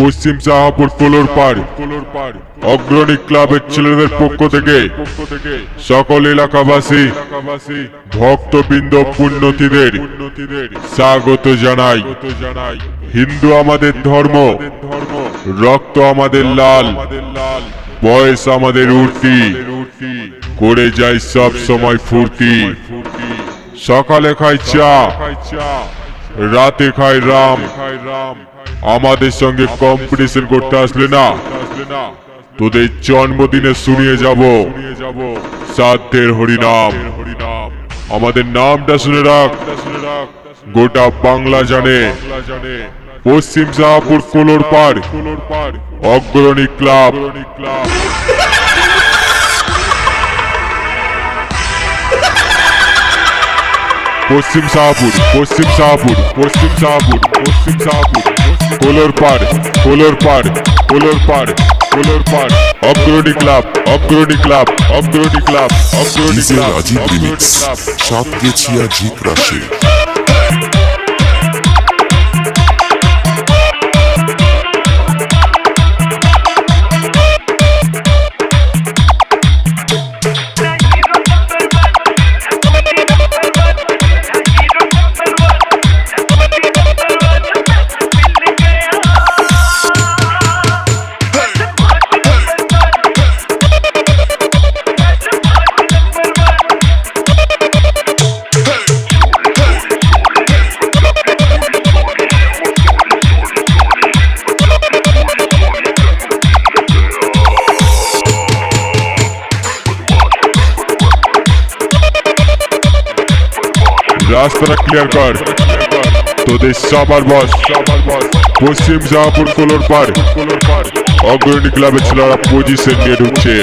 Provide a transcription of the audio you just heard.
পশ্চিম Shahpur colour পাড়। অগ্রণী ক্লাবের ছেলেদের পক্ষ থেকে সকল এলাকাবাসী, ভক্তবৃন্দ পুণ্যতিদের স্বাগত জানাই। হিন্দু আমাদের ধর্ম, রক্ত আমাদের লাল, বয়স আমাদের উর্তি, করে যায় সব সময় ফুর্তি। সকালে খাই চা, রাতে খাই রাম। আমাদের সঙ্গে কম্পিটিশন করতে আসলে না। তোদের জন্মদিনে শুনিয়ে যাব। সাধ্যের হরিনাম। আমাদের নামটা শুনে রাখ। গোটা বাংলা জানে। পশ্চিম শাহপুর কোলোর পাড়। অগ্রণী ক্লাব। পশ্চিম শাহপুর পশ্চিম শাহপুর পশ্চিম শাহপুর পশ্চিম শাহপুর কোলোর পাড় কোলোর পাড় কোলোর পাড় কোলোর পাড়। Agrani club Agrani club Agrani club Agrani DJ club remix club. Satgachhia জিত রাশি রাস্তাটা ক্লিয়ার কর। তোদের সবার বস পশ্চিম জাহাপুর কোলোর পার। অগ্রণী ক্লাবের ছেলেরা পজিশন নিয়ে ঢুকছে।